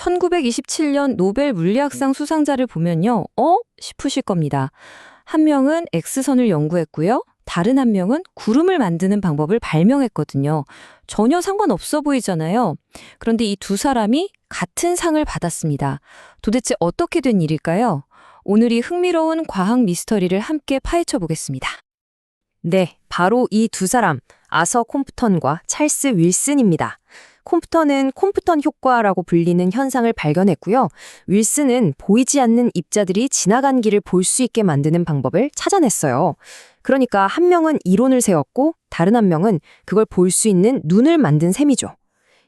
1927년 노벨 물리학상 수상자를 보면요. 어? 싶으실 겁니다. 한 명은 X선을 연구했고요. 다른 한 명은 구름을 만드는 방법을 발명했거든요. 전혀 상관없어 보이잖아요. 그런데 이 두 사람이 같은 상을 받았습니다. 도대체 어떻게 된 일일까요? 오늘 이 흥미로운 과학 미스터리를 함께 파헤쳐 보겠습니다. 네, 바로 이 두 사람, 아서 콤프턴과 찰스 윌슨입니다. 콤프턴은 콤프턴 효과라고 불리는 현상을 발견했고요. 윌슨은 보이지 않는 입자들이 지나간 길을 볼 수 있게 만드는 방법을 찾아냈어요. 그러니까 한 명은 이론을 세웠고 다른 한 명은 그걸 볼 수 있는 눈을 만든 셈이죠.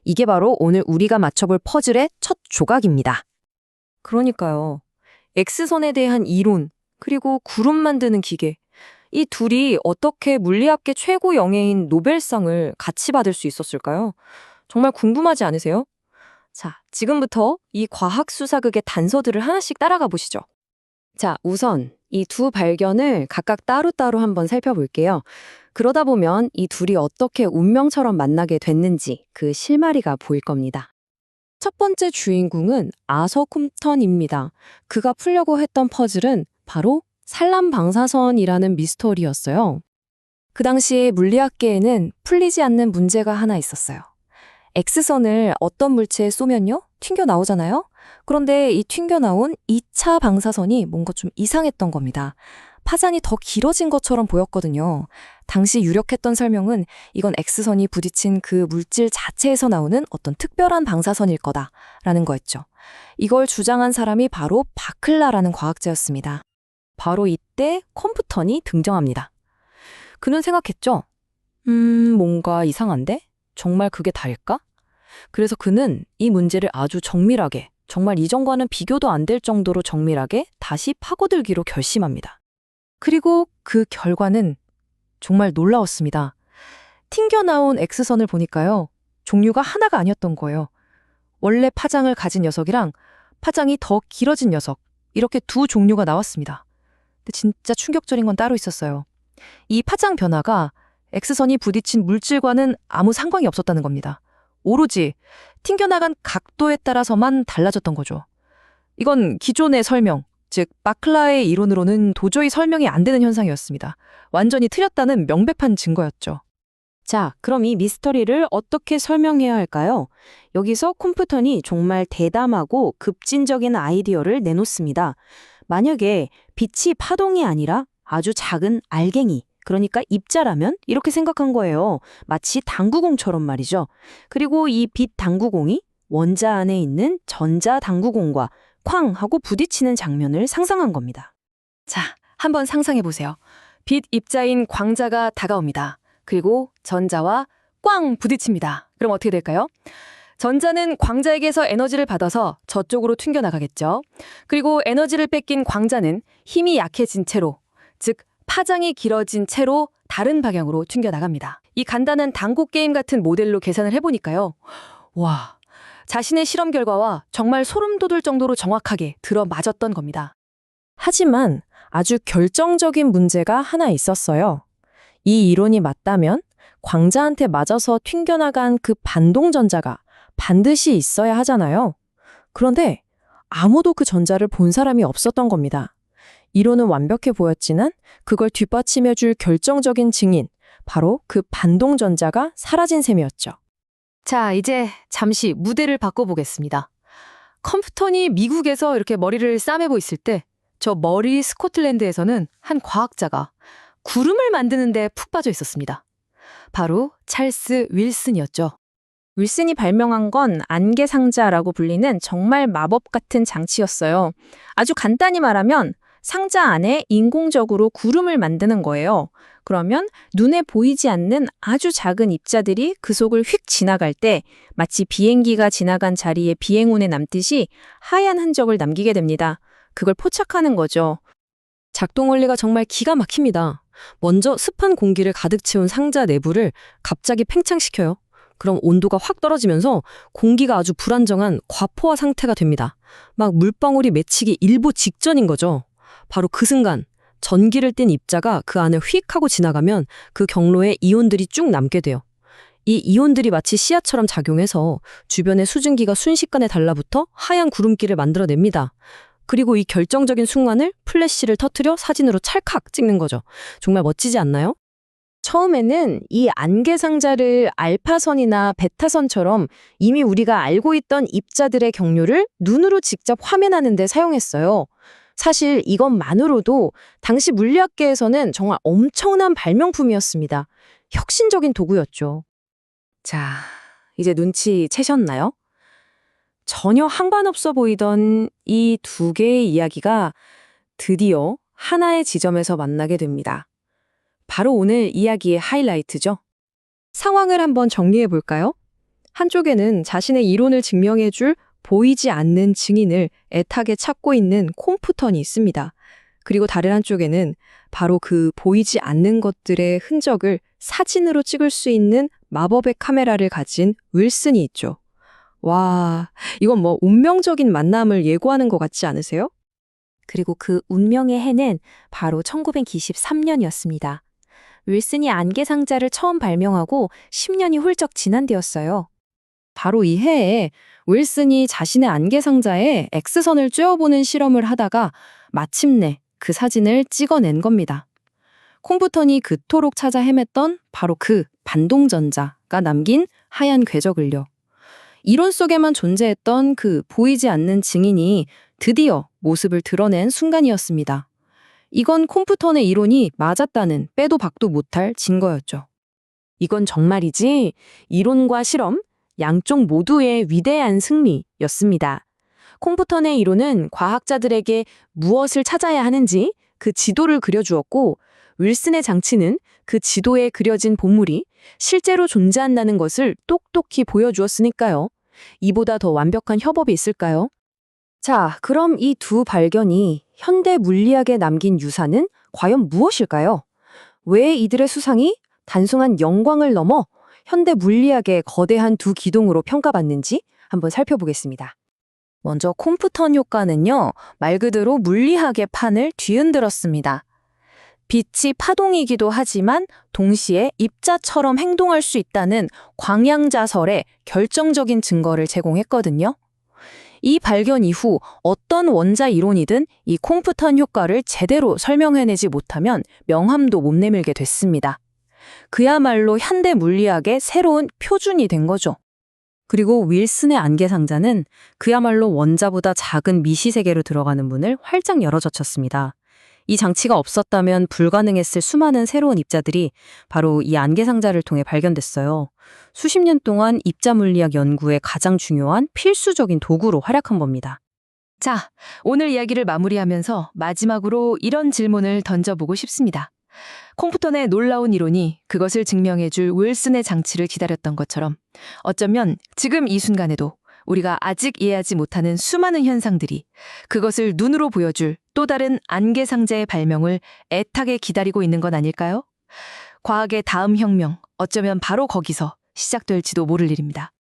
이게 바로 오늘 우리가 맞춰볼 퍼즐의 첫 조각입니다. 그러니까요. X선에 대한 이론, 그리고 구름 만드는 기계. 이 둘이 어떻게 물리학계 최고 영예인 노벨상을 같이 받을 수 있었을까요? 정말 궁금하지 않으세요? 자, 지금부터 이 과학 수사극의 단서들을 하나씩 따라가 보시죠. 자, 우선 이 두 발견을 각각 따로따로 한번 살펴볼게요. 그러다 보면 이 둘이 어떻게 운명처럼 만나게 됐는지 그 실마리가 보일 겁니다. 첫 번째 주인공은 아서 콤턴입니다. 그가 풀려고 했던 퍼즐은 바로 산란 방사선이라는 미스터리였어요. 그 당시에 물리학계에는 풀리지 않는 문제가 하나 있었어요. X선을 어떤 물체에 쏘면요? 튕겨 나오잖아요? 그런데 이 튕겨 나온 2차 방사선이 뭔가 좀 이상했던 겁니다. 파장이 더 길어진 것처럼 보였거든요. 당시 유력했던 설명은 이건 X선이 부딪힌 그 물질 자체에서 나오는 어떤 특별한 방사선일 거다라는 거였죠. 이걸 주장한 사람이 바로 바클라라는 과학자였습니다. 바로 이때 컴퓨턴이 등장합니다. 그는 생각했죠. 음, 뭔가 이상한데? 정말 그게 다일까? 그래서 그는 이 문제를 아주 정밀하게, 정말 이전과는 비교도 안 될 정도로 정밀하게 다시 파고들기로 결심합니다. 그리고 그 결과는 정말 놀라웠습니다. 튕겨나온 X선을 보니까요. 종류가 하나가 아니었던 거예요. 원래 파장을 가진 녀석이랑 파장이 더 길어진 녀석, 이렇게 두 종류가 나왔습니다. 근데 진짜 충격적인 건 따로 있었어요. 이 파장 변화가 X선이 부딪힌 물질과는 아무 상관이 없었다는 겁니다. 오로지 튕겨나간 각도에 따라서만 달라졌던 거죠. 이건 기존의 설명, 즉 바클라의 이론으로는 도저히 설명이 안 되는 현상이었습니다. 완전히 틀렸다는 명백한 증거였죠. 자, 그럼 이 미스터리를 어떻게 설명해야 할까요? 여기서 콤퓨턴이 정말 대담하고 급진적인 아이디어를 내놓습니다. 만약에 빛이 파동이 아니라 아주 작은 알갱이, 그러니까 입자라면 이렇게 생각한 거예요. 마치 당구공처럼 말이죠. 그리고 이 빛 당구공이 원자 안에 있는 전자 당구공과 쾅 하고 부딪히는 장면을 상상한 겁니다. 자, 한번 상상해 보세요. 빛 입자인 광자가 다가옵니다. 그리고 전자와 꽝 부딪힙니다. 그럼 어떻게 될까요? 전자는 광자에게서 에너지를 받아서 저쪽으로 튕겨나가겠죠. 그리고 에너지를 뺏긴 광자는 힘이 약해진 채로, 즉 파장이 길어진 채로 다른 방향으로 튕겨나갑니다. 이 간단한 당구 게임 같은 모델로 계산을 해보니까요. 와, 자신의 실험 결과와 정말 소름 돋을 정도로 정확하게 들어맞았던 겁니다. 하지만 아주 결정적인 문제가 하나 있었어요. 이 이론이 맞다면 광자한테 맞아서 튕겨나간 그 반동전자가 반드시 있어야 하잖아요. 그런데 아무도 그 전자를 본 사람이 없었던 겁니다. 이론은 완벽해 보였지만 그걸 뒷받침해 줄 결정적인 증인, 바로 그 반동전자가 사라진 셈이었죠. 자, 이제 잠시 무대를 바꿔보겠습니다. 컴퓨턴이 미국에서 이렇게 머리를 싸매고 있을 때, 저 머리 스코틀랜드에서는 한 과학자가 구름을 만드는데 푹 빠져 있었습니다. 바로 찰스 윌슨이었죠. 윌슨이 발명한 건 안개 상자라고 불리는 정말 마법 같은 장치였어요. 아주 간단히 말하면 상자 안에 인공적으로 구름을 만드는 거예요. 그러면 눈에 보이지 않는 아주 작은 입자들이 그 속을 휙 지나갈 때 마치 비행기가 지나간 자리에 비행운에 남듯이 하얀 흔적을 남기게 됩니다. 그걸 포착하는 거죠. 작동 원리가 정말 기가 막힙니다. 먼저 습한 공기를 가득 채운 상자 내부를 갑자기 팽창시켜요. 그럼 온도가 확 떨어지면서 공기가 아주 불안정한 과포화 상태가 됩니다. 막 물방울이 맺히기 일보 직전인 거죠. 바로 그 순간 전기를 띤 입자가 그 안을 휙 하고 지나가면 그 경로에 이온들이 쭉 남게 돼요. 이 이온들이 마치 씨앗처럼 작용해서 주변의 수증기가 순식간에 달라붙어 하얀 구름기를 만들어냅니다. 그리고 이 결정적인 순간을 플래시를 터트려 사진으로 찰칵 찍는 거죠. 정말 멋지지 않나요? 처음에는 이 안개 상자를 알파선이나 베타선처럼 이미 우리가 알고 있던 입자들의 경로를 눈으로 직접 화면하는 데 사용했어요. 사실 이것만으로도 당시 물리학계에서는 정말 엄청난 발명품이었습니다. 혁신적인 도구였죠. 자, 이제 눈치 채셨나요? 전혀 상관없어 보이던 이 두 개의 이야기가 드디어 하나의 지점에서 만나게 됩니다. 바로 오늘 이야기의 하이라이트죠. 상황을 한번 정리해 볼까요? 한쪽에는 자신의 이론을 증명해 줄 보이지 않는 증인을 애타게 찾고 있는 콤프턴이 있습니다. 그리고 다른 한쪽에는 바로 그 보이지 않는 것들의 흔적을 사진으로 찍을 수 있는 마법의 카메라를 가진 윌슨이 있죠. 와, 이건 뭐 운명적인 만남을 예고하는 것 같지 않으세요? 그리고 그 운명의 해는 바로 1923년이었습니다. 윌슨이 안개 상자를 처음 발명하고 10년이 훌쩍 지난 데였어요. 바로 이 해에 윌슨이 자신의 안개 상자에 X선을 쬐어보는 실험을 하다가 마침내 그 사진을 찍어낸 겁니다. 콤프턴이 그토록 찾아 헤맸던 바로 그 반동전자가 남긴 하얀 궤적을요. 이론 속에만 존재했던 그 보이지 않는 증인이 드디어 모습을 드러낸 순간이었습니다. 이건 콤프턴의 이론이 맞았다는 빼도 박도 못할 증거였죠. 이건 정말이지 이론과 실험, 양쪽 모두의 위대한 승리였습니다. 콤프턴의 이론은 과학자들에게 무엇을 찾아야 하는지 그 지도를 그려주었고, 윌슨의 장치는 그 지도에 그려진 보물이 실제로 존재한다는 것을 똑똑히 보여주었으니까요. 이보다 더 완벽한 협업이 있을까요? 자, 그럼 이 두 발견이 현대 물리학에 남긴 유산은 과연 무엇일까요? 왜 이들의 수상이 단순한 영광을 넘어 현대 물리학의 거대한 두 기동으로 평가받는지 한번 살펴보겠습니다. 먼저 콤프턴 효과는요, 말 그대로 물리학의 판을 뒤흔들었습니다. 빛이 파동이기도 하지만 동시에 입자처럼 행동할 수 있다는 광양자설의 결정적인 증거를 제공했거든요. 이 발견 이후 어떤 원자 이론이든 이 콤프턴 효과를 제대로 설명해내지 못하면 명함도 못 내밀게 됐습니다. 그야말로 현대 물리학의 새로운 표준이 된 거죠. 그리고 윌슨의 안개 상자는 그야말로 원자보다 작은 미시 세계로 들어가는 문을 활짝 열어젖혔습니다. 이 장치가 없었다면 불가능했을 수많은 새로운 입자들이 바로 이 안개 상자를 통해 발견됐어요. 수십 년 동안 입자 물리학 연구에 가장 중요한 필수적인 도구로 활약한 겁니다. 자, 오늘 이야기를 마무리하면서 마지막으로 이런 질문을 던져보고 싶습니다. 콤프턴의 놀라운 이론이 그것을 증명해줄 윌슨의 장치를 기다렸던 것처럼 어쩌면 지금 이 순간에도 우리가 아직 이해하지 못하는 수많은 현상들이 그것을 눈으로 보여줄 또 다른 안개 상자의 발명을 애타게 기다리고 있는 건 아닐까요? 과학의 다음 혁명, 어쩌면 바로 거기서 시작될지도 모를 일입니다.